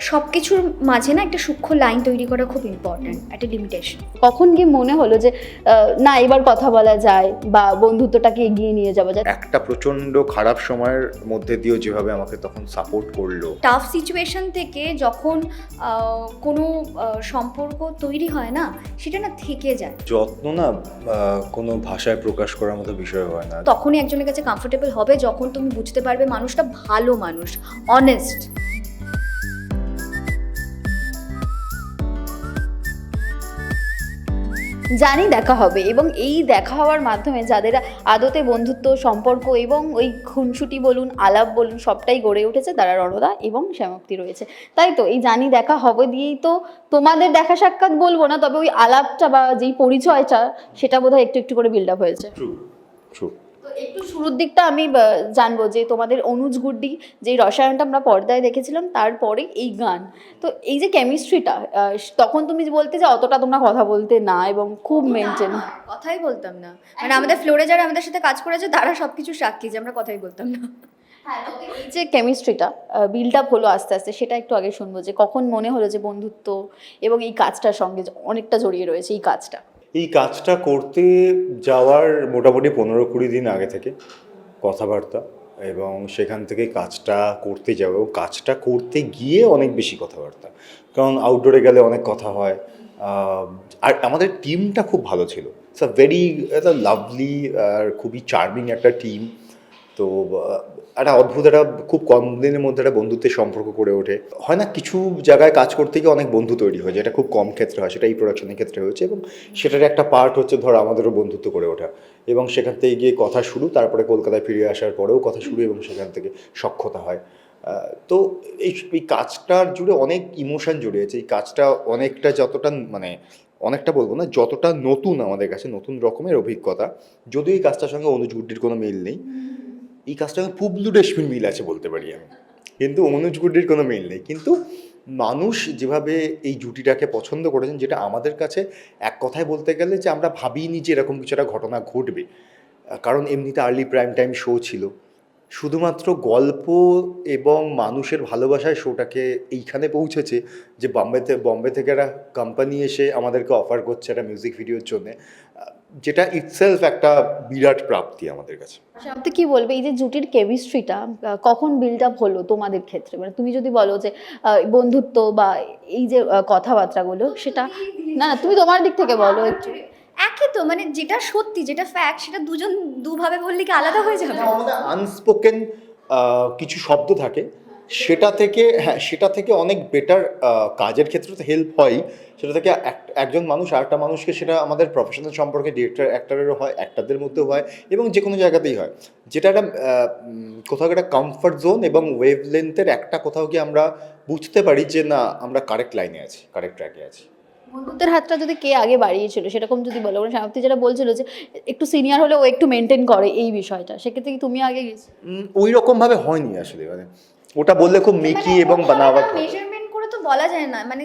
সব কিছুর মাঝে না একটা সূক্ষ্ম লাইন তৈরি করা খুব ইম্পর্ট্যান্ট একটা লিমিটেশন কখন গিয়ে মনে হলো যে না এবার কথা বলা যায় বা বন্ধুত্বটাকে এগিয়ে নিয়ে যাওয়া যায়? একটা প্রচণ্ড খারাপ সময়ের মধ্যে দিয়েও যেভাবে আমাকে তখন সাপোর্ট করল। টাফ সিচুয়েশন থেকে যখন কোনো সম্পর্ক তৈরি হয় না সেটা না থেকে যায়। যত্ন না কোনো ভাষায় প্রকাশ করার মতো বিষয় হয় না। তখনই একজনের কাছে কমফোর্টেবল হবে যখন তুমি বুঝতে পারবে মানুষটা ভালো মানুষ অনেস্ট জানি দেখা হবে এবং এই দেখা হওয়ার মাধ্যমে যাদের আদতে বন্ধুত্ব, সম্পর্ক এবং ওই খুনসুটি বলুন, আলাপ বলুন, সবটাই গড়ে উঠেছে, তারা রণদা এবং শ্যামক্তি রয়েছে। তাই তো, এই জানি দেখা হবে দিয়েই তো তোমাদের দেখা সাক্ষাৎ বলব না, তবে ওই আলাপটা বা যেই পরিচয়টা, সেটা বোধহয় একটু একটু করে বিল্ড আপ হয়েছে। তো একটু শুরুর দিকটা আমি জানব যে তোমাদের অনুজ গুড্ডি যে রসায়নটা আমরা পর্দায় দেখেছিলাম তারপরে এই গান। তো এই যে কেমিস্ট্রিটা তখন তুমি বলতে যে অতটা তোমরা কথা বলতে না এবং খুব মেনটেন কথাই বলতাম না। মানে আমাদের ফ্লোরে যারা আমাদের সাথে কাজ করেছে তারা সব কিছু সাক্ষী যে আমরা কথাই বলতাম না। এই যে কেমিস্ট্রিটা বিল্ড আপ হলো আস্তে আস্তে সেটা একটু আগে শুনব যে কখন মনে হলো যে বন্ধুত্ব এবং এই কাজটার সঙ্গে অনেকটা জড়িয়ে রয়েছে এই কাজটা। এই কাজটা করতে যাওয়ার মোটামুটি পনেরো কুড়ি দিন আগে থেকে কথাবার্তা এবং সেখান থেকে কাজটা করতে যাব কাজটা করতে গিয়ে অনেক বেশি কথাবার্তা। কারণ আউটডোরে গেলে অনেক কথা হয়। আর আমাদের টিমটা খুব ভালো ছিল। ইটস আ ভেরি লাভলি আর খুবই চার্মিং একটা টিম তো, একটা অদ্ভুত, একটা খুব কম দিনের মধ্যে একটা বন্ধুত্বের সম্পর্ক করে ওঠে। হয় না, কিছু জায়গায় কাজ করতে গিয়ে অনেক বন্ধু তৈরি হয়, যেটা খুব কম ক্ষেত্রে হয়, সেটা এই প্রোডাকশনের ক্ষেত্রে হয়েছে এবং সেটার একটা পার্ট হচ্ছে, ধর, আমাদেরও বন্ধুত্ব করে ওঠা। এবং সেখান থেকে গিয়ে কথা শুরু, তারপরে কলকাতায় ফিরে আসার পরেও কথা শুরু এবং সেখান থেকে সক্ষতা হয়। তো এই এই কাজটার জুড়ে অনেক ইমোশন জুড়ে আছে এই কাজটা অনেকটা যতটা মানে অনেকটা বলব না, যতটা নতুন আমাদের কাছে, নতুন রকমের অভিজ্ঞতা, যদিও এই কাজটার সঙ্গে অনুজ গুড্ডির কোনো মিল নেই। এই সঙ্গে পুবলু রেশমির মিল আছে বলতে পারি আমি। কিন্তু অনুজ গুড্ডির কোনো মিল নেই। কিন্তু মানুষ যেভাবে এই জুটিটাকে পছন্দ করেছেন, যেটা আমাদের কাছে এক কথায় বলতে গেলে যে আমরা ভাবিনি যে এরকম কিছু একটা ঘটনা ঘটবে। কারণ এমনিতে আর্লি প্রাইম টাইম শো ছিল। শুধুমাত্র গল্প এবং মানুষের ভালোবাসায় শোটাকে এইখানে পৌঁছেছে যে বম্বেতে বম্বে থেকে একটা কোম্পানি এসে আমাদেরকে অফার করছে একটা মিউজিক ভিডিওর জন্য। যেটা ইটসেলফ একটা বিরাট প্রাপ্তি আমাদের কাছে। তো কি বলবে এই যে জুটির কেমিস্ট্রিটা কখন বিল্ড আপ হলো তোমাদের ক্ষেত্রে? মানে তুমি যদি বলো যে আহ, বন্ধুত্ব বা এই যে কথাবার্তাগুলো সেটা না না তুমি তোমার দিক থেকে বলো একটু। একই তো মানে যেটা সত্যি যেটা ফ্যাক্ট সেটা দুজন দুভাবে বললে কি আলাদা হয়ে যাবে? আমাদের আনস্পোকেন কিছু শব্দ থাকে। সেটা থেকে হ্যাঁ সেটা থেকে অনেক বেটার কাজের ক্ষেত্রে তো হেল্প হয়। সেটা থেকে এক- একজন মানুষ আরেকটা মানুষকে সেটা আমাদের প্রফেশনাল সম্পর্কে ডিরেক্টর অ্যাক্টারেরও হয় অ্যাক্টারদের মধ্যেও হয় এবং যে কোনো জায়গাতেই হয়। যেটা একটা কোথাও একটা কমফর্ট জোন এবং ওয়েভ লেন্থের একটা কোথাও গিয়ে আমরা বুঝতে পারি যে না আমরা কারেক্ট লাইনে আছি কারেক্ট ট্র্যাকে আছি। বন্ধুত্বের হাতটা যদি কে আগে বাড়িয়েছিল সেরকম যদি বলো। কারণ সামপ্তি যেটা বলছিল যে একটু সিনিয়র হলে ও একটু মেনটেন করে এই বিষয়টা সেক্ষেত্রে কি তুমি আগে গেছো? ওই রকমভাবে হয়নি আসলে। মানে ওটা বললে খুব মিকি এবং বানাওয়াট মেজারমেন্ট করে তো বলা যায় না। মানে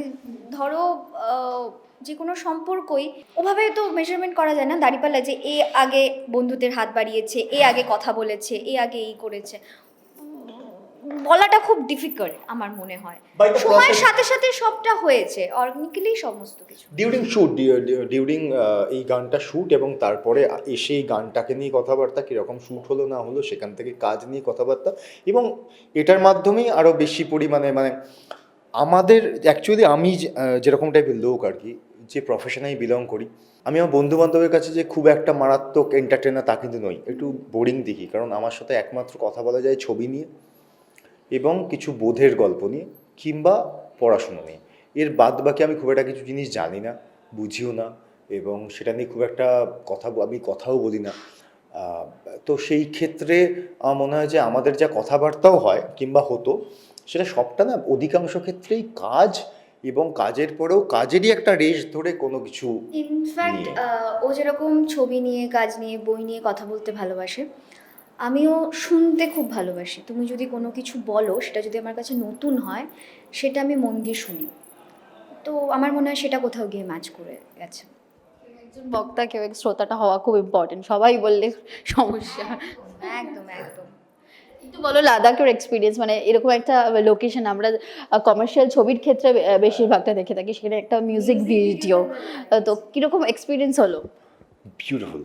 ধরো আহ, যে কোনো সম্পর্কই ওভাবে তো মেজারমেন্ট করা যায় না। দাঁড়িপাল্লা যে এ আগে বন্ধুদের হাত বাড়িয়েছে এ আগে কথা বলেছে এ আগে এই করেছে। বলাটা খুব ডিফিকাল্ট আমার মনে হয়। সময়ের সাথে সাথে সবটা হয়েছে অর্গানিক্যালি সমস্ত কিছু। ডিউরিং শ্যুট ডিউরিং এই গানটা শ্যুট এবং তারপরে এসে এই গানটাকে নিয়ে কথাবার্তা কীরকম শ্যুট হলো না হলো সেখান থেকে কাজ নিয়ে কথাবার্তা এবং এটার মাধ্যমেই আরও বেশি পরিমাণে মানে আমাদের অ্যাকচুয়ালি আমি যেরকম টাইপের লোক আর কি যে প্রফেশনে বিলং করি আমি আমার বন্ধু বান্ধবের কাছে যে খুব একটা মারাত্মক এন্টারটেনার তা কিন্তু নই একটু বোরিং দেখি কারণ আমার সাথে একমাত্র কথা বলা যায় ছবি নিয়ে। এবং কিছু বোধের গল্প নিয়ে কিংবা পড়াশুনো নিয়ে। এর বাদ বাকি আমি খুব একটা কিছু জিনিস জানি না বুঝিও না এবং সেটা নিয়ে খুব একটা কথা আমি কথাও বলি না। তো সেই ক্ষেত্রে আমার মনে হয় যে আমাদের যা কথাবার্তাও হয় কিংবা হতো সেটা সবটা না অধিকাংশ ক্ষেত্রেই কাজ এবং কাজের পরেও কাজেরই একটা রেশ ধরে কোনো কিছু ইনফ্যাক্ট ও যেরকম ছবি নিয়ে কাজ নিয়ে বই নিয়ে কথা বলতে ভালোবাসে আমিও শুনতে খুব ভালোবাসি। তুমি যদি কোনো কিছু বলো সেটা যদি আমার কাছে নতুন হয় সেটা আমি মন দিয়ে শুনি। তো আমার মনে হয় সেটা কোথাও গিয়ে ম্যাচ করে গেছে। একজন বক্তা কেউ এক শ্রোতাটা হওয়া খুব ইম্পর্টেন্ট সবাই বললে সমস্যা। একদম একদম। একটু বলো লাদাখের এক্সপিরিয়েন্স মানে এরকম একটা লোকেশন আমরা কমার্শিয়াল ছবির ক্ষেত্রে বেশিরভাগটা দেখে থাকি। সেখানে একটা মিউজিক ভিডিও তো কীরকম এক্সপিরিয়েন্স হলো? বিউটিফুল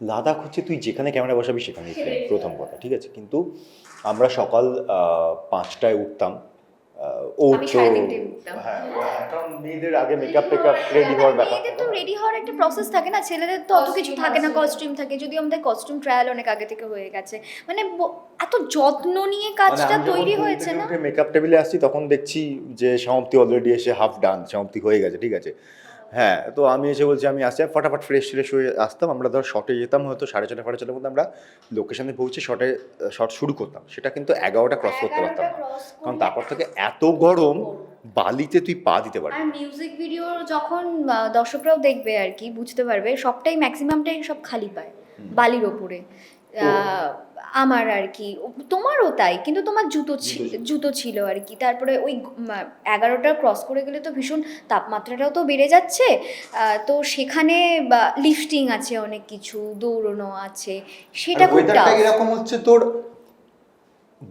লাদাখ হচ্ছে তুই যেখানে ক্যামেরা বসাবি সেখানেই ফ্রেম প্রথম কথা ঠিক আছে? কিন্তু আমরা সকাল আহ, পাঁচটায় উঠতাম ও তো উঠতাম। হ্যাঁ কারণ মেয়েদের আগে মেকআপ টেকআপ রেডি হওয়ার ব্যাপার তো রেডি হওয়ার একটা প্রসেস থাকে না ছেলেদের তো অত কিছু থাকে না কস্টিউম থাকে। যদি আমাদের কস্টিউম ট্রায়াল অনেক আগে থেকে হয়ে গেছে। মানে এত যত্ন নিয়ে কাজটা তৈরি হয়েছে না? মেকআপ টেবিলে আসছি তখন দেখছি যে সমাপ্তি অলরেডি এসে হাফ ডান সমাপ্তি হয়ে গেছে ঠিক আছে? হ্যাঁ তো আমি এসে বলছি আমি আসছি। ফটাফট ফ্রেশ ফ্রেশ হয়ে আসতাম। আমরা ধর শটে যেতাম হয়তো সাড়ে ছটা সাড়ে ছটার মধ্যে আমরা লোকেশনে পৌঁছে শটে শট শুরু করতাম। সেটা কিন্তু এগারোটা ক্রস করতে পারতাম না। কারণ তারপর থেকে এত গরম বালিতে তুই পা দিতে পারবি আর মিউজিক ভিডিও যখন দর্শকরাও দেখবে আর কি বুঝতে পারবে সবটাই ম্যাক্সিমামটাই সব খালি পায় বালির ওপরে। আমার আর কি তোমারও তাই কিন্তু তোমার জুতো জুতো ছিল। আর কি তারপরে ওই এগারোটা ক্রস করে গেলে তো ভীষণ তাপমাত্রাটাও তো বেড়ে যাচ্ছে তো সেখানে লিফটিং আছে অনেক কিছু দৌড়নো আছে সেটা খুব এরকম হচ্ছে তোর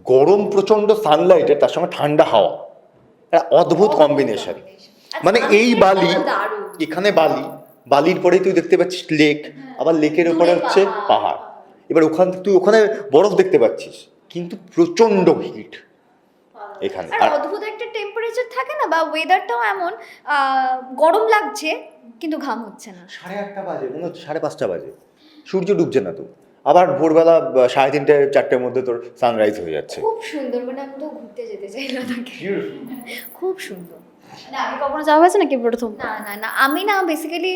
গরম প্রচণ্ড সানলাইটের তার সঙ্গে ঠান্ডা হাওয়া অদ্ভুত কম্বিনেশন মানে এই বালি এখানে বালি বালির পরেই তুই দেখতে পাচ্ছিস লেক আবার লেকের উপরে হচ্ছে পাহাড়। এবার ওখান তুই ওখানে বরফ দেখতে পাচ্ছিস কিন্তু প্রচণ্ড হিট এখানে। আর আর অদ্ভুত একটা টেম্পারেচার থাকে না? বা ওয়েদারটাও এমন গরম লাগছে কিন্তু ঘাম হচ্ছে না। সাড়ে আটটা বাজে। মনে হচ্ছে সাড়ে পাঁচটা বাজে। সূর্য ডুবছে না তো। আবার ভোরবেলা সাড়ে তিনটে চারটের মধ্যে তোর সানরাইজ হয়ে যাচ্ছে। খুব সুন্দর মানে আমি তো ঘুরতে যেতে চাই লাদাখে খুব সুন্দর। না কখনো যাওয়া হয়েছে নাকি প্রথম? না না না, আমি না বেসিক্যালি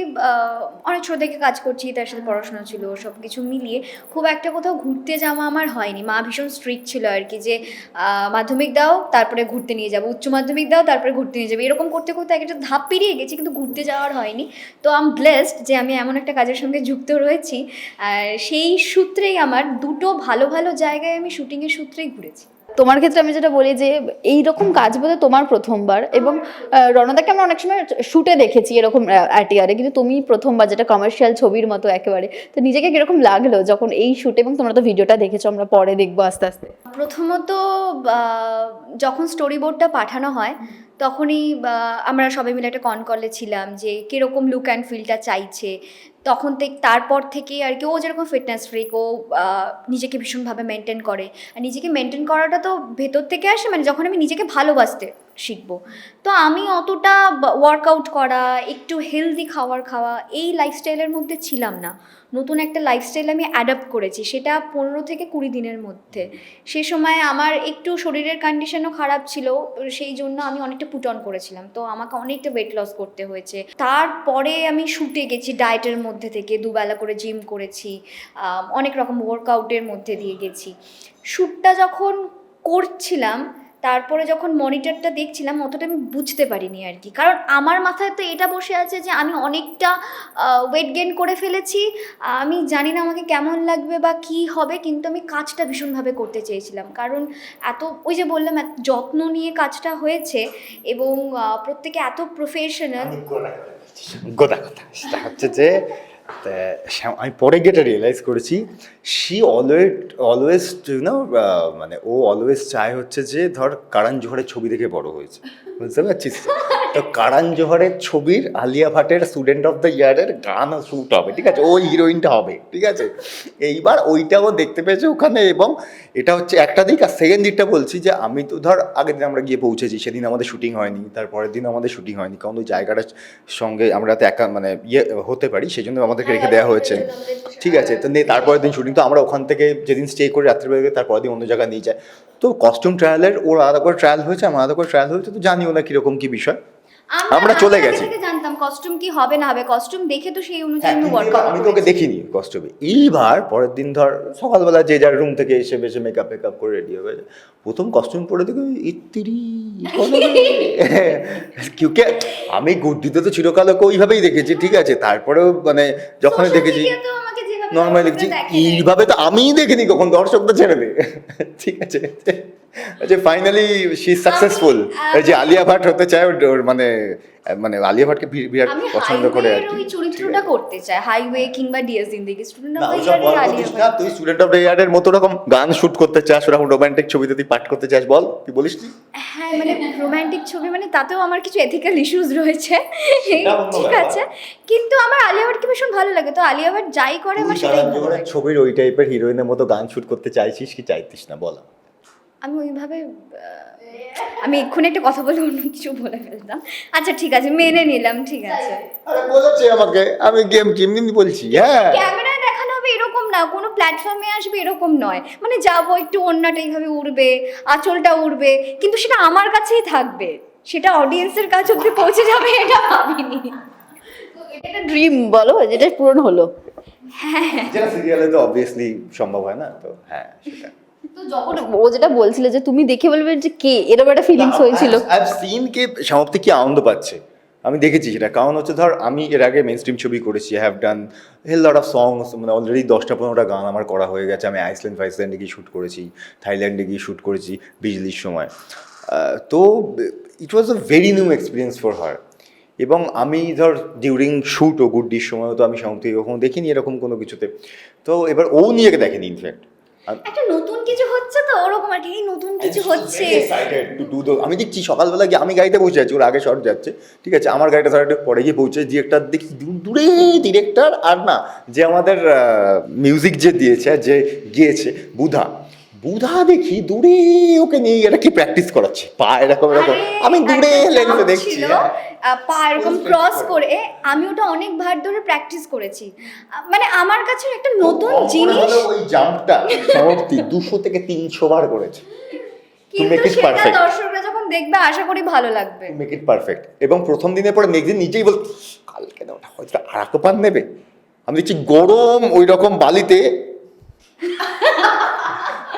অনেক ছোট থেকে কাজ করছি, তার সাথে পড়াশোনা ছিল সব কিছু মিলিয়ে। খুব একটা কোথাও ঘুরতে যাওয়া আমার হয়নি। মা ভীষণ স্ট্রিক্ট ছিল আর কি যে মাধ্যমিক দাও, তারপরে ঘুরতে নিয়ে যাব। উচ্চ মাধ্যমিক দাও, তারপরে ঘুরতে নিয়ে যাবে। এরকম করতে করতে একটা ধাপ পেরিয়ে গেছি, কিন্তু ঘুরতে যাওয়ার হয়নি। তো আম ব্লেসড যে আমি এমন একটা কাজের সঙ্গে যুক্ত রয়েছি। সেই সূত্রেই আমার দুটো ভালো ভালো জায়গায় আমি শুটিংয়ের সূত্রেই ঘুরেছি। তোমার ক্ষেত্রে আমি যেটা বলি যে এই রকম কাজ বলে তোমার প্রথমবার এবং রণদাকে আমরা অনেক সময় শুটে দেখেছি এরকম অ্যাটিয়ারে কিন্তু তুমি প্রথমবার যেটা কমার্শিয়াল ছবির মতো একেবারে, তো নিজেকে কীরকম লাগল যখন এই শুটে এবং তোমরা তো ভিডিওটা দেখেছ, আমরা পরে দেখব আস্তে আস্তে? প্রথমত যখন স্টোরি বোর্ডটা পাঠানো হয় তখনই আমরা সবাই মিলে একটা কন কলে ছিলাম যে কীরকম লুক অ্যান্ড ফিলটা চাইছে। তখন থেকে তারপর থেকে আর কি, ও যেরকম ফিটনেস ফ্রিক ও নিজেকে ভীষণভাবে মেনটেন করে। আর নিজেকে মেনটেন করাটা তো ভেতর থেকে আসে মানে যখন আমি নিজেকে ভালোবাসতে শিখব। তো আমি অতটা ওয়ার্কআউট করা, একটু হেলদি খাবার খাওয়া এই লাইফস্টাইলের মধ্যে ছিলাম না। নতুন একটা লাইফস্টাইল আমি অ্যাডাপ্ট করেছি, সেটা পনেরো থেকে কুড়ি দিনের মধ্যে। সে সময় আমার একটু শরীরের কন্ডিশনও খারাপ ছিল, সেই জন্য আমি অনেকটা পুট অন করেছিলাম। তো আমাকে অনেকটা ওয়েট লস করতে হয়েছে। তারপরে আমি শুটে গেছি ডায়েটের মধ্যে থেকে, দুবেলা করে জিম করেছি অনেক রকম ওয়ার্কআউটের মধ্যে দিয়ে গেছি। শ্যুটটা যখন করছিলাম তারপরে যখন মনিটরটা দেখছিলাম, অতটা আমি বুঝতে পারিনি আর কি। কারণ আমার মাথায় তো এটা বসে আছে যে আমি অনেকটা ওয়েট গেন করে ফেলেছি। আমি জানি না আমাকে কেমন লাগবে বা কি হবে, কিন্তু আমি কাজটা ভীষণভাবে করতে চেয়েছিলাম। কারণ এত, ওই যে বললাম যত্ন নিয়ে কাজটা হয়েছে এবং প্রত্যেকে এত প্রফেশনাল গোদা কথা। সেটা হচ্ছে যে আমি পরে গিয়ে রিয়েলাইজ করেছি she always always you know মানে ও অলওয়েজ চায় হচ্ছে যে ধর কারণ জোহরের ছবি দেখে বড় হয়েছে বুঝতে পারছিস তো? কারণ জোহরের ছবির আলিয়া ভাটের স্টুডেন্ট অফ দ্য ইয়ারের গান শ্যুট হবে, ঠিক আছে? ওই হিরোইনটা হবে, ঠিক আছে? এইবার ওইটাও দেখতে পেয়েছে ওখানে এবং এটা হচ্ছে একটা দিক আর সেকেন্ড দিকটা বলছি যে আমি তো ধর আগের দিন আমরা গিয়ে পৌঁছেছি, সেদিন আমাদের শুটিং হয়নি, তারপরের দিন আমাদের শুটিং হয়নি, কারণ ওই জায়গাটার সঙ্গে আমরা তো একা মানে ইয়ে হতে পারি সেই জন্য আমাদেরকে রেখে দেওয়া হয়েছে। ঠিক আছে, তো নিয়ে তারপরের দিন শুটিং তো আমরা ওখান থেকে যেদিন স্টে করে রাত্রিবেলা তারপরের দিন অন্য জায়গায় নিয়ে যায়। তো কস্টিউম ট্রায়ালের ওর আলাদা করে ট্রায়াল হয়েছে, আমার আলাদা করে ট্রায়াল হয়েছে, তো জানিও না কীরকম কী বিষয়। আমরা চলে গেছি। জানতাম কস্টিউম কি হবে না হবে। কস্টিউম দেখে তো সেই অনুযায়ী হ্যাঁ, আমি ওয়ার্কআউট আমি তোকে দেখিনি কষ্টবে এইবার পরের দিন ধর সকালবেলা যে যার রুম থেকে এসে বেশে মেকআপ মেকআপ করে রেডি হবে প্রথম কস্টিউম পরে দেখি ইত্তিরি কিউকে আমি গুড্ডিতে তো চিরকালকে ওইভাবেই দেখেছি ঠিক আছে। তারপরেও মানে যখন দেখেছি নর্মালি দেখছি এইভাবে তো আমিই দেখিনি কখন দর্শকটা ছেড়ে দে ঠিক আছে। আচ্ছা ফাইনালি শি সাকসেসফুল যে আলিয়া ভাট হতে চায় ওর মানে মানে আলিয়া ভাটকে বিরাট পছন্দ করে আর কি। ওই চরিত্রটা করতে চাই হাইওয়ে কিংবা ডিএস জিন্দেগি স্টুডেন্ট অফ না, তুই স্টুডেন্ট অফ দ্য ইয়ারের মতো রকম গান শুট করতে চাস ওরকম রোমান্টিক ছবিতে তুই পাঠ করতে চাস বল তুই বলিস নি? হ্যাঁ মানে রোমান্টিক ছবি মানে তাতেও আমার কিছু এথিক্যাল ইস্যুস রয়েছে। ঠিক আছে। কিন্তু আমার আলিয়া ভাটকে ভীষণ ভালো লাগে। তো আলিয়া ভাট যাই করে আমার সেটাই ছবির ওই টাইপের হিরোইনের মতো গান শুট করতে চাইছিস কি চাইতিস না বল। আমি ওইভাবে আমি এক্ষুনি একটা কথা বলে অন্য কিছু বলে ফেলতাম। আচ্ছা ঠিক আছে মেনে নিলাম ঠিক আছে। আরে বলেছে আমাকে আমি গেম কেমনি বলছি হ্যাঁ। ক্যামেরায় দেখানো হবে এরকম না কোনো প্ল্যাটফর্মে আসবে এরকম নয়। মানে যাব একটু অন্যটা এইভাবে উড়বে আঁচলটা উড়বে কিন্তু সেটা আমার কাছেই থাকবে। সেটা অডিয়েন্সের কাছে অব্দি পৌঁছে যাবে এটা ভাবিনি। এটা ড্রিম বলো যেটা পূরণ হলো। হ্যাঁ। যেটা সিরিয়ালে তো অবভিয়াসলি সম্ভব হয় না তো হ্যাঁ সেটা। তো যখন ও যেটা বলছিল যে তুমি দেখে বলবে যে কে এরকম একটা ফিলিংস হয়েছিল। আই সিন কে সমাপ্তি কি আনন্দ পাচ্ছে। আমি দেখেছি সেটা। কারণ হচ্ছে ধর আমি এর আগে মেন স্ট্রিম ছবি করেছি I have done hell lot of songs মানে অলরেডি দশটা পনেরোটা গান আমার করা হয়ে গেছে। আমি আইসল্যান্ড ফাইসল্যান্ডে গিয়ে শ্যুট করেছি থাইল্যান্ডে গিয়ে শ্যুট করেছি বিজলির সময়। তো it was a very new experience for her এবং আমি ধর ডিউরিং শ্যুট ও গুড্ডির সময় তো আমি সমস্ত কখনো দেখিনি এরকম কোনো কিছুতে। তো এবার ও নিয়ে দেখেনি ইনফ্যাক্ট একটা নতুন কিছু হচ্ছে তো ওরকম আর কি নতুন কিছু হচ্ছে। আমি দেখছি সকালবেলা গিয়ে আমি গাড়িতে বসে আছি ওর আগে শর্ট যাচ্ছে ঠিক আছে? আমার গাড়িটা ধর একটু পরে গিয়ে পৌঁছে ডিরেক্টর দেখি দূর- দূরে ডিরেক্টর আর না যে আমাদের মিউজিক যে দিয়েছে যে গিয়েছে বুধা। বুধা দেখি দূরে ওকে নিয়ে এটা কি প্র্যাকটিস করাচ্ছে। পা এরকম এরকম। আমি দূরে লেন্সে দেখছি হ্যাঁ। পা এরকম ক্রস করে আমি ওটা অনেকবার ধরে প্র্যাকটিস করেছি। মানে আমার কাছে একটা নতুন জিনিস ওই জাম্পটা সমাপ্তি দুশো থেকে তিনশো বার করেছে। কিন্তু সেটা দর্শকরা যখন দেখবে আশা করি ভালো লাগবে। মেক ইট পারফেক্ট এবং প্রথম দিনের পরে নেক্সট দিন নিজেই বল কালকে না ওটা হয়তো আর এক নেবে। আমি দেখছি গরম ওই রকম বালিতে।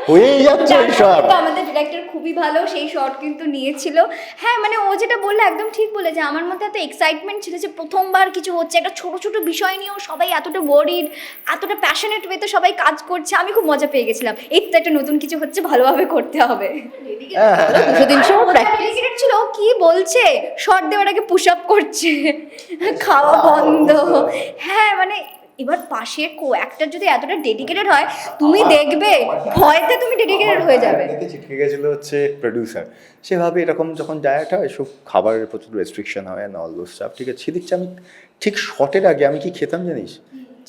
হয়েই যাচ্ছে ওই শট আমাদের ডিরেক্টর খুবই ভালো সেই শট কিন্তু নিয়েছিল। হ্যাঁ মানে ও যেটা বললে একদম ঠিক বলেছে। আমার মধ্যে এত এক্সাইটমেন্ট ছিল যে প্রথমবার কিছু হচ্ছে। একটা ছোট ছোট বিষয় নিয়েও সবাই এতটা ওয়ারিড এতটা প্যাশনেট ওয়েতে সবাই কাজ করছে। আমি খুব মজা পেয়ে গেছিলাম। এই তো একটা নতুন কিছু হচ্ছে ভালোভাবে করতে হবে। দুশো তিনশো ছিল। ও কি বলছে? শর্ট দেওয়ার আগে পুশ আপ করছে। খাওয়া বন্ধ। হ্যাঁ মানে এবার পাশে কো একটার যদি এতটা ডেডিকেটেড হয় তুমি দেখবে ভয়তে তুমি ডেডিকেটেড হয়ে যাবে। ছিটকে গেছিল হচ্ছে প্রডিউসার সেভাবে এরকম যখন যায় একটা সব খাবারের প্রচুর রেস্ট্রিকশন হয় না অল দোজ স্টাফ ঠিক আছে? সেদিকটা আমি ঠিক শটের আগে আমি কি খেতাম জানিস?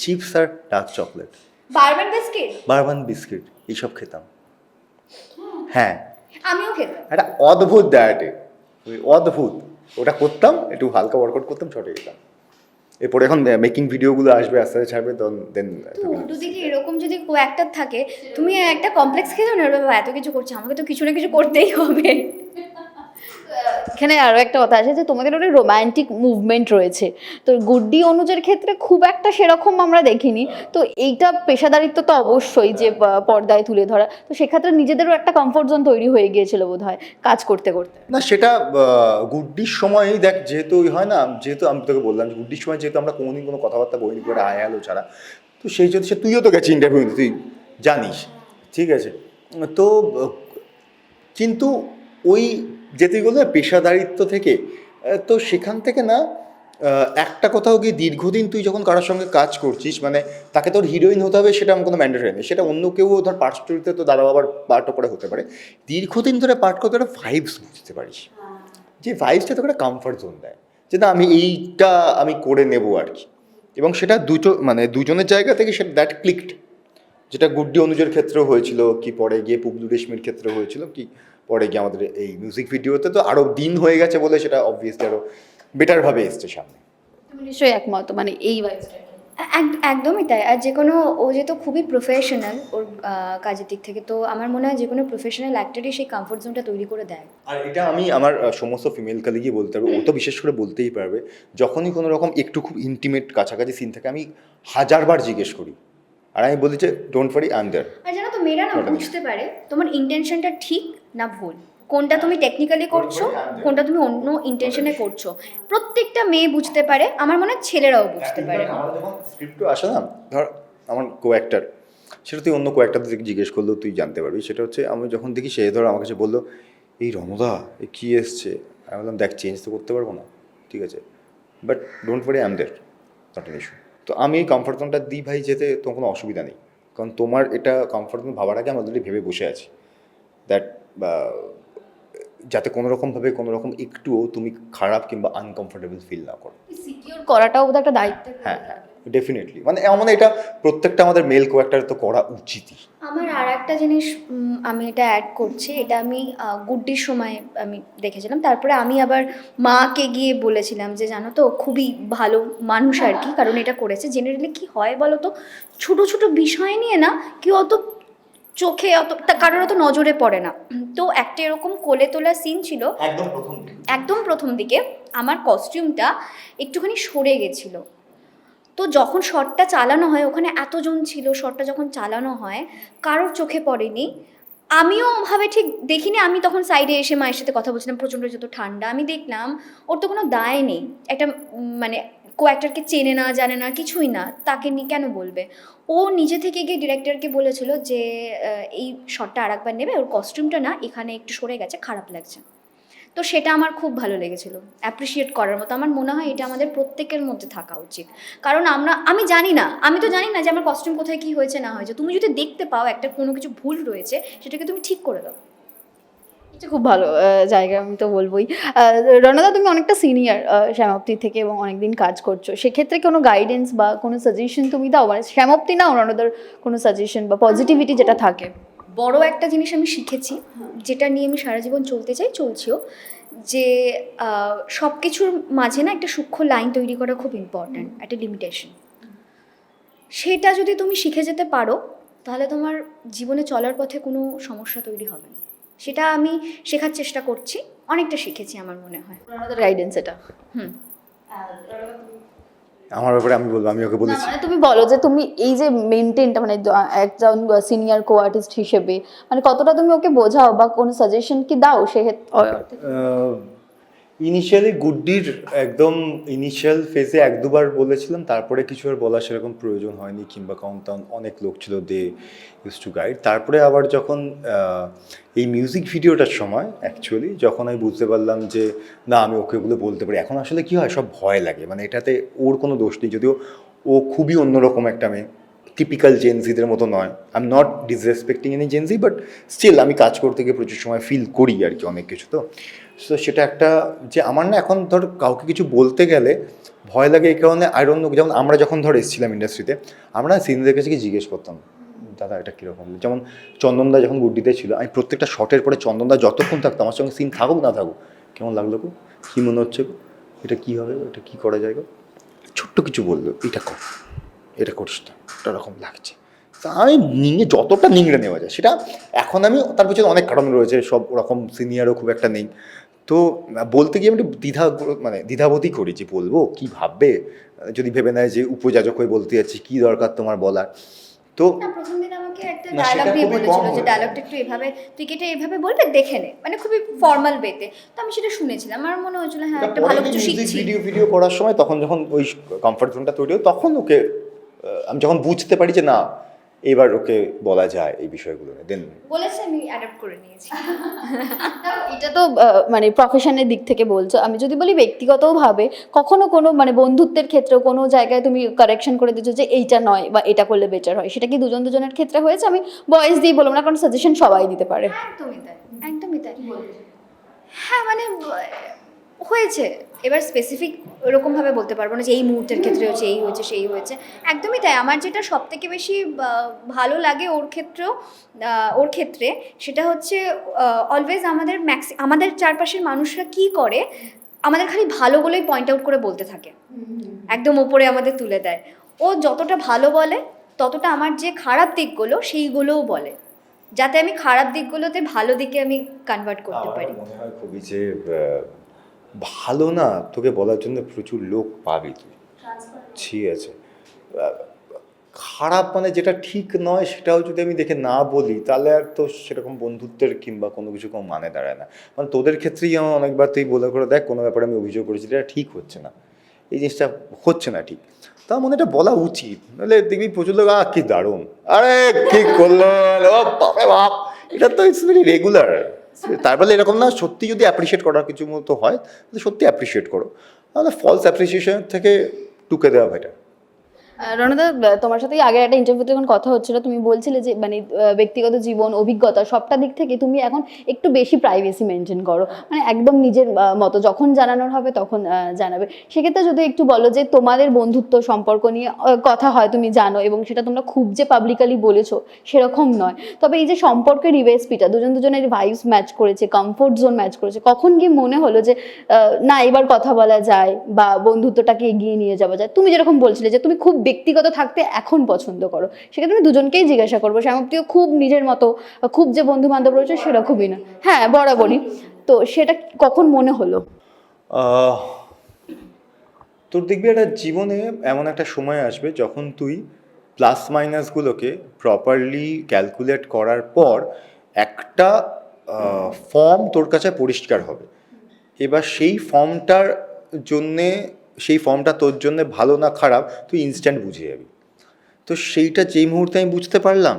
চিপস আর ডার্ক চকলেট বারবার বিস্কিট বারবান বিস্কিট এইসব খেতাম। হ্যাঁ। আমিও খেতাম। একটা অদ্ভুত ডায়েটে অদ্ভুত। ওটা করতাম একটু হালকা ওয়ার্কআউট করতাম ছটে যেতাম এরপরে এখন মেকিং ভিডিওগুলো আসবে, আস্তে আস্তে ছাড়বে দেন উল্টো দিকে এরকম যদি কো একটা থাকে, তুমি একটা কমপ্লেক্স যাও না? এত কিছু করছে, আমাকে তো কিছু না কিছু করতেই হবে। এখানে আরও একটা কথা আছে যে তোমাদের ওটা রোমান্টিক মুভমেন্ট রয়েছে। তো গুড্ডি অনুজের ক্ষেত্রে খুব একটা সেরকম আমরা দেখিনি। তো এইটা পেশাদারিত্ব তো অবশ্যই যে পর্দায় তুলে ধরা। তো সেক্ষেত্রে নিজেদেরও একটা কমফোর্ট জোন তৈরি হয়ে গিয়েছিল বোধ হয় কাজ করতে করতে। না, সেটা গুড্ডির সময়ই দেখ, যেহেতু হয় না, যেহেতু আমি তোকে বললাম গুড্ডির সময় যেহেতু আমরা কোনোদিন কোনো কথাবার্তা বইনি করে আয় আলো ছাড়া, তো সেই জন্য সে, তুইও তো গেছিস ইন্টারভিউ তুই জানিস, ঠিক আছে? তো কিন্তু ওই যে তুই বললে পেশাদারিত্ব থেকে তো সেখান থেকে না একটা কোথাও গিয়ে দীর্ঘদিন তুই যখন কারোর সঙ্গে কাজ করছিস মানে তাকে তোর হিরোইন হতে হবে সেটা আমার কোনো ম্যান্ডেটরি নেই সেটা অন্য কেউ ধর পার্ট স্টোরিতে তো দাদা বাবার পার্টও করে হতে পারে। দীর্ঘদিন ধরে পার্ট করতে একটা ভাইবস বুঝতে পারিস। যে ভাইবসটা তোকে একটা কমফর্ট জোন দেয়। যে না, আমি এইটা আমি করে নেব আর কি। এবং সেটা দুটো মানে দুজনের জায়গা থেকে সেটা দ্যাট ক্লিকড যেটা গুড্ডি অনুজের ক্ষেত্রেও হয়েছিল, কি পরে গিয়ে পুবলু রেশমির ক্ষেত্রে হয়েছিল, কি পরে গিয়ে আমাদের এই মিউজিক ভিডিওতে তো আরও দিন হয়ে গেছে বলে সেটা অবভিয়াসলি আরও বেটারভাবে এসছে সামনে। তুমি নিশ্চয়ই একমত মানে এই একদমই তাই। আর যে কোনো ও যেহেতু খুবই প্রফেশনাল ওর কাজের দিক থেকে তো আমার মনে হয় যে কোনো প্রফেশনাল অ্যাক্টরই সেই কমফোর্ট জোনটা তৈরি করে দেয়। আর এটা আমি আমার সমস্ত ফিমেল কালিগই বলতে পারব ও তো বিশেষ করে বলতেই পারবে যখনই কোনো রকম একটু খুব ইন্টিমেট কাছাকাছি সিন থাকে আমি হাজারবার জিজ্ঞেস করি। আর আমি বলি যে ডোন্ট ফারি আন্ডার আর জানো তো মেয়েরা না বুঝতে পারে তোমার ইন্টেনশনটা ঠিক না ভুল। কোনটা তুমি টেকনিক্যালি করছ কোনটা তুমি অন্য ইন্টেনশনে করছ। প্রত্যেকটা মেয়ে বুঝতে পারে আমার মনে হয় ছেলেরাও বুঝতে পারে। আসে না ধর আমার কো অ্যাক্টার সেটা তুই অন্য কয়েকটা থেকে জিজ্ঞেস করলেও তুই জানতে পারবি। সেটা হচ্ছে আমি যখন দেখি সে ধর আমার কাছে বলল এই রমদা এ কী এসছে? আমি বললাম দেখ চেঞ্জ তো করতে পারব না ঠিক আছে। But don't worry I am there not an issue তো আমি এই কমফর্ট জোনটা দিই ভাই যেতে তোমার কোনো অসুবিধা নেই। কারণ তোমার এটা কমফর্ট জোন ভাবার আগে আমি অলরেডি ভেবে বসে আছি। দ্যাট যাতে কোনো রকমভাবে কোনো রকম একটুও তুমি খারাপ কিংবা আনকমফোর্টেবল ফিল না করো। সিকিউর করাটাও বোধহয় একটা দায়িত্ব হ্যাঁ হ্যাঁ ডেফিনেটলি মানে মানে এটা প্রত্যেকটা আমাদের মেল কোয়াক্টার তো করা উচিতই। আমার আর একটা জিনিস আমি এটা অ্যাড করছি এটা আমি গুড্ডির সময় আমি দেখেছিলাম। তারপরে আমি আবার মাকে গিয়ে বলেছিলাম যে জানো তো খুবই ভালো মানুষ আর কি কারণ এটা করেছে। জেনারেলি কি হয় বলো তো ছোটো ছোটো বিষয় নিয়ে না কেউ অত চোখে অত কারোর অত নজরে পড়ে না। তো একটা এরকম কোলে তোলা সিন ছিল। একদম প্রথম একদম প্রথম দিকে আমার কস্টিউমটা একটুখানি সরে গেছিল। তো যখন শটটা চালানো হয় ওখানে এতজন ছিল শটটা যখন চালানো হয় কারোর চোখে পড়েনি। আমিও ভাবে ঠিক দেখিনি আমি তখন সাইডে এসে মায়ের সাথে কথা বলছিলাম প্রচণ্ড যত ঠান্ডা আমি দেখলাম ওর তো কোনো দায় নেই। একটা মানে কো অ্যাক্টারকে চেনে না, জানে না, কিছুই না, তাকে নিয়ে কেন বলবে? ও নিজে থেকে গিয়ে ডিরেক্টরকে বলেছিল যে এই শটটা আর একবার নেবে, ওর কস্টিউমটা না, এখানে একটু সরে গেছে, খারাপ লাগছে। তো সেটা আমার খুব ভালো লেগেছিল অ্যাপ্রিসিয়েট করার মতো। আমার মনে হয় এটা আমাদের প্রত্যেকের মধ্যে থাকা উচিত। কারণ আমরা, আমি জানি না, আমি তো জানি না যে আমার কস্টিউম কোথায় কী হয়েছে, না হয়েছে। তুমি যদি দেখতে পাও একটা কোনো কিছু ভুল রয়েছে, সেটাকে তুমি ঠিক করে দাও। খুব ভালো জায়গা আমি তো বলবোই। রণদা তুমি অনেকটা সিনিয়র শ্যামাপ্তি থেকে এবং অনেকদিন কাজ করছ। সেক্ষেত্রে কোনো গাইডেন্স বা কোনো সাজেশন তুমি দাও? মানে শ্যামাপ্তি নাও রণদার কোনো সাজেশন বা পজিটিভিটি যেটা থাকে? বড় একটা জিনিস আমি শিখেছি যেটা নিয়ে আমি সারা জীবন চলতে চাই চলছিও যে সব কিছুর মাঝে না একটা সূক্ষ্ম লাইন তৈরি করা খুব ইম্পর্ট্যান্ট একটা লিমিটেশন সেটা যদি তুমি শিখে যেতে পারো তাহলে তোমার জীবনে চলার পথে কোনো সমস্যা তৈরি হবে না। সেটা আমি শেখার চেষ্টা করছি। অনেকটা শিখেছি আমার মনে হয়। আমাদের গাইডেন্স এটা। হুম। আমার ব্যাপারে আমি বলব আমি ওকে বলেছি। মানে তুমি বলো যে তুমি এই যে মেনটেনটা মানে একজন সিনিয়র কো আর্টিস্ট হিসেবে মানে কতটা তুমি ওকে বোঝাও বা কোনো সাজেশন কি দাও সেক্ষেত্রে? ইনিশিয়ালি গুড্ডির একদম ইনিশিয়াল ফেজে এক দুবার বলেছিলাম, তারপরে কিছু আর বলা সেরকম প্রয়োজন হয়নি, কিংবা তখন অনেক লোক ছিল দে ইউজ টু গাইড তারপরে আবার যখন এই মিউজিক ভিডিওটার সময় অ্যাকচুয়ালি যখন আমি বুঝতে পারলাম যে, না, আমি ওকে ওগুলো বলতে পারি, এখন আসলে কি হয়, সব ভয় লাগে। মানে এটাতে ওর কোনো দোষ নেই, যদিও ও খুবই অন্যরকম একটা মেয়ে। টিপিক্যাল জেনজিদের মতো নয়। I am not disrespecting any Gen Z but still আমি কাজ করতে গিয়ে প্রচুর সময় ফিল করি আর কি অনেক কিছু তো। সো সেটা একটা যে আমার না এখন ধর কাউকে কিছু বলতে গেলে ভয় লাগে এই কারণে আয়রন যেমন আমরা যখন ধর এসেছিলাম ইন্ডাস্ট্রিতে আমরা সিনদের কাছে গিয়ে জিজ্ঞেস করতাম, দাদা, এটা কীরকম? যেমন চন্দনদা যখন গুড্ডিতে ছিল, আমি প্রত্যেকটা শটের পরে চন্দনদা যতক্ষণ থাকতো, আমার সঙ্গে সিন থাকুক না থাকুক, কেমন লাগল গো? কী মনে হচ্ছে এটা কী হবে এটা কী করা যায় গো? ছোট্ট কিছু বলল, এটা কর। এটা করিস না এটা ওরকম লাগছে। তা আমি নিঙে যতটা নিংড়ে নেওয়া যায় সেটা এখন আমি তার পিছনে অনেক কারণ রয়েছে সব ওরকম সিনিয়রও খুব একটা নেই। তো বলতে গিয়ে আমি একটু দ্বিধা মানে দ্বিধাবোধই করি যে বলব কি ভাববে যদি ভেবে নেয় যে উপযাজক হয়ে বলতে যাচ্ছি কী দরকার তোমার বলার? তো প্রথম দিন আমাকে একটা সেটা ডায়লগ দিয়ে বলেছিল যে ডায়লগটা একটু এভাবে তুই কি এটা এভাবে বলবে দেখে নে। মানে খুবই ফর্মাল বেতে তো। আমি সেটা শুনেছিলাম আমার মনে হয়েছিল হ্যাঁ একটা ভালো কিছু শিখছি। ভিডিও ভিডিও করার সময় তখন যখন ওই কমফর্ট জোনটা তৈরি হয় তখন ওকে আমি যখন বুঝতে পারি যে না এবার ওকে বলা যায় এই বিষয়গুলো দেন বলেছে আমি অ্যাডাপ্ট করে নিয়েছি। এটা তো মানে প্রফেশনের দিক থেকে বলছো। আমি যদি বলি ব্যক্তিগতভাবে কখনো কোনো মানে বন্ধুত্বের ক্ষেত্রেও কোনো জায়গায় তুমি কারেকশন করে দিচ্ছ যে এইটা নয় বা এটা করলে বেটার হয়। সেটা কি দুজন দুজনের ক্ষেত্রে হয়েছে? আমি বয়স দিয়ে বলব না কারণ সাজেশন সবাই দিতে পারে। একদমই তাই। একদমই তাই। হ্যাঁ মানে হয়েছে। এবার স্পেসিফিক ওরকমভাবে বলতে পারব না যে এই মুহূর্তের ক্ষেত্রে হচ্ছে এই হয়েছে সেই হয়েছে। একদমই তাই। আমার যেটা সব থেকে বেশি ভালো লাগে ওর ক্ষেত্রেও ওর ক্ষেত্রে সেটা হচ্ছে অলওয়েজ আমাদের ম্যাক্সি আমাদের চারপাশের মানুষরা কি করে আমাদের খালি ভালো বলেই পয়েন্ট আউট করে বলতে থাকে। একদম ওপরে আমাদের তুলে দেয়। ও যতটা ভালো বলে ততটা আমার যে খারাপ দিকগুলো সেইগুলোও বলে। যাতে আমি খারাপ দিকগুলোতে ভালো দিকে আমি কনভার্ট করতে পারি। মনে হয় খুবই যে ভালো না তোকে বলার জন্য প্রচুর লোক পাবি তুই। ঠিক আছে। খারাপ মানে যেটা ঠিক নয় সেটাও যদি আমি দেখে না বলি তাহলে আর তো সেরকম বন্ধুত্বের কিংবা কোনো কিছু কোনো মানে দাঁড়ায় না। মানে তোদের ক্ষেত্রেই আমার অনেকবার তুই বলে করে দেখ কোনো ব্যাপারে আমি অভিযোগ করেছি এটা ঠিক হচ্ছে না। এই জিনিসটা হচ্ছে না ঠিক। তা মনে এটা বলা উচিত নাহলে দেখবি প্রচুর লোক আহ কি দারুণ। আরে কি করলেন? ও বাপ! এটা তো ইটস ভেরি রেগুলার। তারপরে এরকম না, সত্যি যদি অ্যাপ্রিসিয়েট করার কিছু মতো হয়, তাহলে সত্যি অ্যাপ্রিসিয়েট করো। তাহলে ফলস অ্যাপ্রিসিয়েশন থেকে টুকে দেওয়া বেটার রণদা তোমার সাথে আগের একটা ইন্টারভিউতে যখন কথা হচ্ছিল, তুমি বলছিলে যে মানে ব্যক্তিগত জীবন, অভিজ্ঞতা, সবটা দিক থেকে তুমি এখন একটু বেশি প্রাইভেসি মেনটেন করো। মানে একদম নিজের মতো যখন জানানোর হবে তখন জানাবে। সেক্ষেত্রে যদি একটু বলো যে, তোমাদের বন্ধুত্ব সম্পর্ক নিয়ে কথা হয় তুমি জানো এবং সেটা তোমরা খুব যে পাবলিকালি বলেছ, সেরকম নয়। তবে এই যে সম্পর্কের রিভেসপিটা দুজন দুজনের ভাইবস ম্যাচ করেছে কমফোর্ট জোন ম্যাচ করেছে, কখন গিয়ে মনে হলো যে না, এবার কথা বলা যায় বা বন্ধুত্বটাকে এগিয়ে নিয়ে যাওয়া যায়? তুমি যেরকম বলছিলে যে, তুমি খুব ব্যক্তিগত থাকতে এখন পছন্দ করো। সেক্ষেত্রে আমি দুজনকেই জিজ্ঞাসা করব। শ্যামপ্রিয় খুব নিজের মতো, খুব যে বন্ধু বান্ধব রয়েছে সেরকমই না। হ্যাঁ বরাবরই। তো সেটা কখন মনে হলো? তোর দেখবি একটা জীবনে এমন একটা সময় আসবে যখন তুই প্লাস মাইনাসগুলোকে প্রপারলি ক্যালকুলেট করার পর একটা ফর্ম তোর কাছে পরিষ্কার হবে। এবার সেই ফর্মটার জন্যে সেই ফর্মটা তোর জন্য ভালো না খারাপ তুই ইনস্ট্যান্ট বুঝে যাবি। তো সেইটা যেই মুহূর্তে আমি বুঝতে পারলাম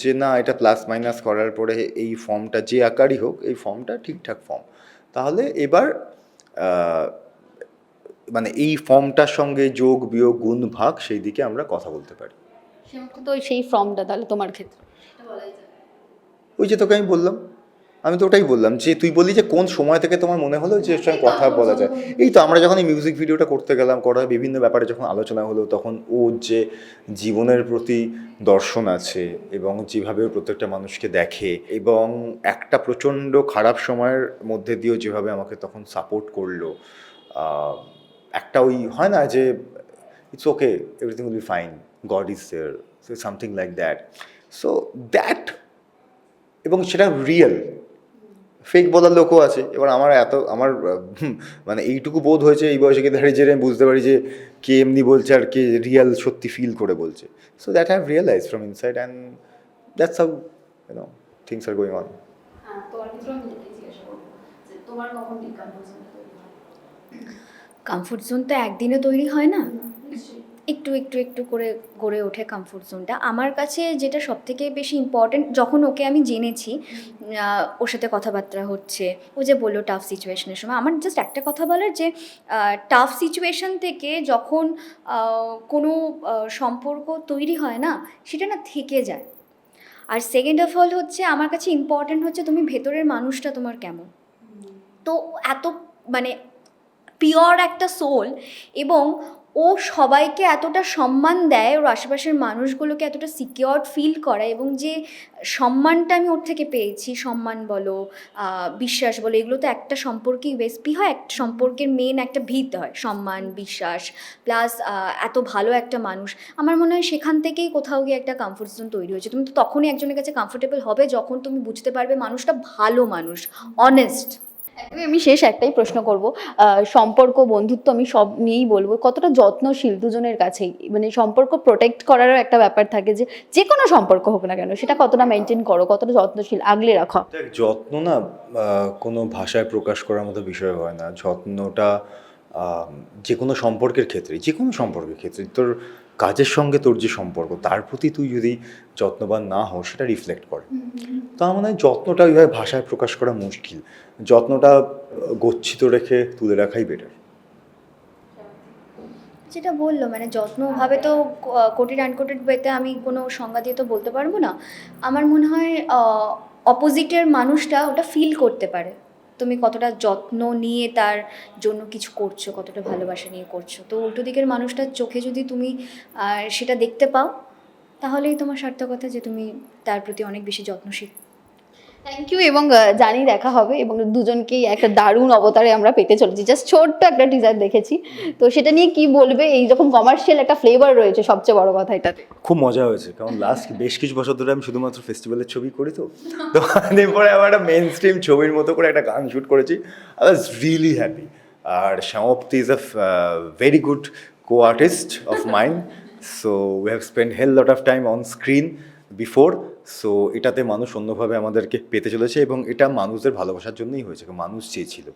যে না এটা প্লাস মাইনাস করার পরে এই ফর্মটা যে আকারই হোক এই ফর্মটা ঠিকঠাক ফর্ম তাহলে এবার মানে এই ফর্মটার সঙ্গে যোগ বিয়োগ গুণ ভাগ সেই দিকে আমরা কথা বলতে পারি। তো সেই ফর্মটা তাহলে তোমার ক্ষেত্রে। ওই যে তোকে আমি বললাম। আমি তো ওটাই বললাম যে তুই বললি যে কোন সময় থেকে তোমার মনে হলো যে সঙ্গে কথা বলা যায়? এই তো আমরা যখন এই মিউজিক ভিডিওটা করতে গেলাম করার বিভিন্ন ব্যাপারে যখন আলোচনা হলো তখন ও যে জীবনের প্রতি দর্শন আছে এবং যেভাবে প্রত্যেকটা মানুষকে দেখে এবং একটা প্রচণ্ড খারাপ সময়ের মধ্যে দিয়েও যেভাবে আমাকে তখন সাপোর্ট করল একটা ওই হয় না যে it's okay everything will be fine God is there something like that so that এবং সেটা রিয়েল ফেক বলার লোকও আছে। এবার আমার এত আমার মানে এইটুকু বোধ হয়েছে এই বয়সে গিয়ে দাঁড়িয়ে যে আমি বুঝতে পারি যে কে এমনি বলছে আর কে রিয়েল সত্যি ফিল করে বলছে। So that have realise from inside and that's how you know things are going on comfort zone তো একদিনে তৈরি হয় না? একটু একটু একটু করে গড়ে ওঠে কমফোর্ট জোনটা আমার কাছে যেটা সব থেকে বেশি ইম্পর্ট্যান্ট যখন ওকে আমি জেনেছি ওর সাথে কথাবার্তা হচ্ছে ও যে বলল টাফ সিচুয়েশনের সময় আমার জাস্ট একটা কথা বলার যে টাফ সিচুয়েশন থেকে যখন কোনো সম্পর্ক তৈরি হয় না সেটা না থেকে যায়। আর সেকেন্ড অফ অল হচ্ছে আমার কাছে ইম্পর্ট্যান্ট হচ্ছে তুমি ভেতরের মানুষটা তোমার কেমন। তো এত মানে পিওর একটা সোল এবং ও সবাইকে এতটা সম্মান দেয়, ওর আশেপাশের মানুষগুলোকে এতটা সিকিওর ফিল করায় এবং যে সম্মানটা আমি ওর থেকে পেয়েছি, সম্মান বলো বিশ্বাস বলো, এগুলো তো একটা সম্পর্কেই বেসপি হয়, একটা সম্পর্কের মেন একটা ভিত হয়, সম্মান, বিশ্বাস প্লাস এত ভালো একটা মানুষ। আমার মনে হয় সেখান থেকেই কোথাও গিয়ে একটা কমফোর্ট জোন তৈরি হয়েছে। তুমি তো তখনই একজনের কাছে কমফোর্টেবল হবে যখন তুমি বুঝতে পারবে মানুষটা ভালো মানুষ অনেস্ট আমি শেষ একটাই প্রশ্ন করব। সম্পর্ক, বন্ধুত্ব আমি সব নিয়েই বলব। কতটা যত্নশীল দুজনের কাছেই। মানে সম্পর্ক প্রোটেক্ট করারও একটা ব্যাপার থাকে যে যে কোনো সম্পর্ক হোক না কেন, সেটা কতটা মেনটেন করো, কতটা যত্নশীল আগলে রাখো। যত্ন না কোনো ভাষায় প্রকাশ করার মতো বিষয় হয় না। যত্নটা যে কোনো সম্পর্কের ক্ষেত্রে যে কোনো সম্পর্কের ক্ষেত্রে তোর কাজের সঙ্গে তোর যে সম্পর্ক তার প্রতি তুই যদি যত্নবান না হও সেটা রিফ্লেক্ট করে। তো আমার মনে হয় যত্নটা ওইভাবে ভাষায় প্রকাশ করা মুশকিল। যত্নটা গচ্ছিত রেখে তুলে রাখাই বেটার যেটা বলল মানে যত্নভাবে তো কোটেড আনকোটেড ওয়েতে আমি কোনো সংজ্ঞা দিয়ে তো বলতে পারব না। আমার মনে হয় অপোজিটের মানুষটা ওটা ফিল করতে পারে। তুমি কতটা যত্ন নিয়ে তার জন্য কিছু করছ, কতটা ভালোবাসা নিয়ে করছ? তো উল্টো দিকের মানুষটার চোখে যদি তুমি সেটা দেখতে পাও, তাহলেই তোমার সার্থকতা যে তুমি তার প্রতি অনেক বেশি যত্নশীল। থ্যাংক ইউ এবং জানি দেখা হবে, এবং দুজনকেই একটা দারুণ অবতারে আমরা পেতে চলেছি। জাস্ট ছোট্ট একটা টিজার দেখেছি। তো সেটা নিয়ে কি বলবে? এই রকম কমার্শিয়াল একটা ফ্লেভার রয়েছে সবচেয়ে বড় কথা এটাতে। খুব মজা হয়েছে, কারণ লাস্ট বেশ কিছু বছর ধরে আমি শুধুমাত্র ফেস্টিভ্যালের ছবি করি তো। তো এরপরে আবার একটা মেন স্ট্রিম ছবির মতো করে একটা গান শ্যুট করেছি। আই ওয়াজ রিয়েলি হ্যাপি আর শ্যামপ্তি is a very good co artist of mind so we have spend hell lot of time on screen before so এটাতে মানুষ অন্যভাবে আমাদেরকে পেতে চলেছে এবং এটা মানুষদের ভালোবাসার জন্যই হয়েছে, মানুষ চেয়েছিল।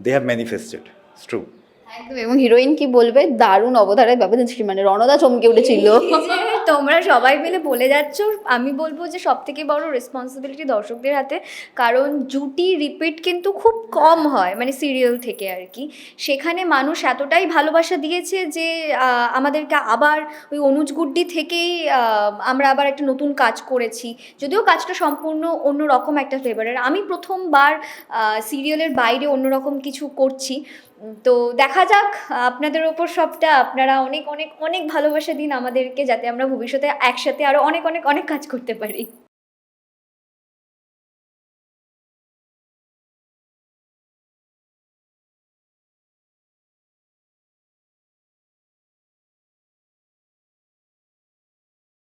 দে হ্যাভ ম্যানিফেস্টেড ট্রু একদম, এবং হিরোইন কি বলবে? দারুণ অবতারের ব্যাপারে মানে রণদা চমকে উঠেছিল। তোমরা সবাই মিলে বলে যাচ্ছ, আমি বলব যে সব থেকে বড় রেসপন্সিবিলিটি দর্শকদের হাতে, কারণ জুটি রিপিট কিন্তু খুব কম হয় মানে সিরিয়াল থেকে আর কি। সেখানে মানুষ এতটাই ভালোবাসা দিয়েছে যে আমাদেরকে আবার ওই অনুজ গুড্ডি থেকেই আমরা আবার একটা নতুন কাজ করেছি। যদিও কাজটা সম্পূর্ণ অন্য রকম একটা ফ্লেভারের আমি প্রথমবার সিরিয়ালের বাইরে অন্যরকম কিছু করছি। তো দেখা যাক, আপনাদের ওপর সবটা, আপনারা অনেক অনেক অনেক ভালোবাসা দিন আমাদেরকে যাতে আমরা ভবিষ্যতে একসাথে আরও অনেক অনেক অনেক কাজ করতে পারি।